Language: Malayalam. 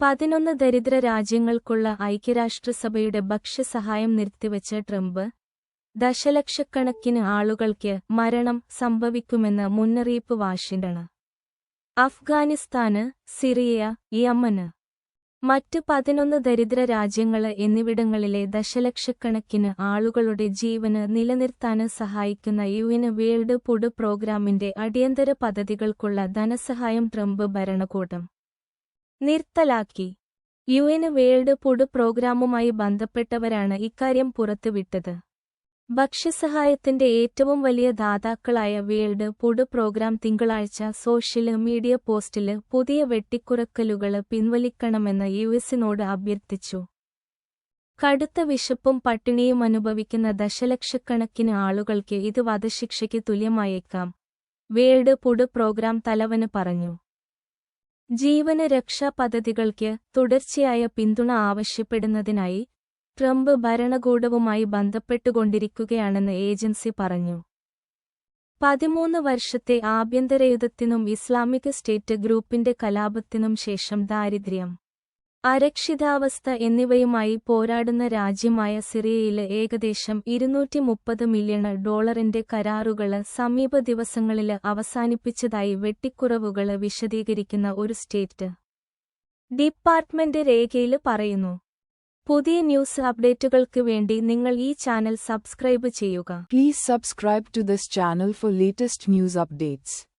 പതിനൊന്ന് ദരിദ്ര രാജ്യങ്ങൾക്കുള്ള ഐക്യരാഷ്ട്രസഭയുടെ ഭക്ഷ്യസഹായം നിർത്തിവച്ച ട്രംപ് ദശലക്ഷക്കണക്കിന് ആളുകൾക്ക് മരണം സംഭവിക്കുമെന്ന് മുന്നറിയിപ്പ് വാഷിംഗ്ടണ് അഫ്ഗാനിസ്ഥാന് സിറിയ യമന്. മറ്റ് പതിനൊന്ന് ദരിദ്ര രാജ്യങ്ങൾ എന്നിവിടങ്ങളിലെ ദശലക്ഷക്കണക്കിന് ആളുകളുടെ ജീവന് നിലനിർത്താന് സഹായിക്കുന്ന യുഎൻ വേൾഡ് ഫുഡ് പ്രോഗ്രാമിന്റെ അടിയന്തര പദ്ധതികൾക്കുള്ള ധനസഹായം ട്രംപ് ഭരണകൂടം. നിർത്തലാക്കി. യുഎന് വേൾഡ് ഫുഡ് പ്രോഗ്രാമുമായി ബന്ധപ്പെട്ടവരാണ് ഇക്കാര്യം പുറത്തുവിട്ടത്. ഭക്ഷ്യസഹായത്തിന്റെ ഏറ്റവും വലിയ ദാതാക്കളായ വേൾഡ് ഫുഡ് പ്രോഗ്രാം തിങ്കളാഴ്ച സോഷ്യൽ മീഡിയ പോസ്റ്റിൽ പുതിയ വെട്ടിക്കുറക്കലുകൾ പിൻവലിക്കണമെന്ന് യു എസിനോട് അഭ്യർത്ഥിച്ചു. കടുത്ത വിശപ്പും പട്ടിണിയും അനുഭവിക്കുന്ന ദശലക്ഷക്കണക്കിന് ആളുകൾക്ക് ഇത് വധശിക്ഷയ്ക്ക് തുല്യമായേക്കാം വേൾഡ് ഫുഡ് പ്രോഗ്രാം തലവന് പറഞ്ഞു. ജീവന് രക്ഷാ പദ്ധതികൾക്ക് തുടർച്ചയായ പിന്തുണ ആവശ്യപ്പെടുന്നതിനായി ട്രംപ് ഭരണകൂടവുമായി ബന്ധപ്പെട്ടുകൊണ്ടിരിക്കുകയാണെന്ന് ഏജൻസി പറഞ്ഞു. പതിമൂന്ന് വർഷത്തെ ആഭ്യന്തരയുദ്ധത്തിനും ഇസ്ലാമിക് സ്റ്റേറ്റ് ഗ്രൂപ്പിന്റെ കലാപത്തിനും ശേഷം ദാരിദ്ര്യം. അരക്ഷിതാവസ്ഥ എന്നിവയുമായി പോരാടുന്ന രാജ്യമായ സിറിയയിൽ ഏകദേശം ഇരുന്നൂറ്റി മുപ്പത് മില്യൺ ഡോളറിന്റെ കരാറുകൾ സമീപ ദിവസങ്ങളിൽ അവസാനിപ്പിച്ചതായി വെട്ടിക്കുറവുകൾ വിശദീകരിക്കുന്ന ഒരു സ്റ്റേറ്റ്. ഡിപ്പാർട്ട്മെന്റ് രേഖയിൽ പറയുന്നു. പുതിയ ന്യൂസ് അപ്ഡേറ്റുകൾക്ക് വേണ്ടി നിങ്ങൾ ഈ ചാനൽ സബ്സ്ക്രൈബ് ചെയ്യുക. Please subscribe to this channel for latest news updates.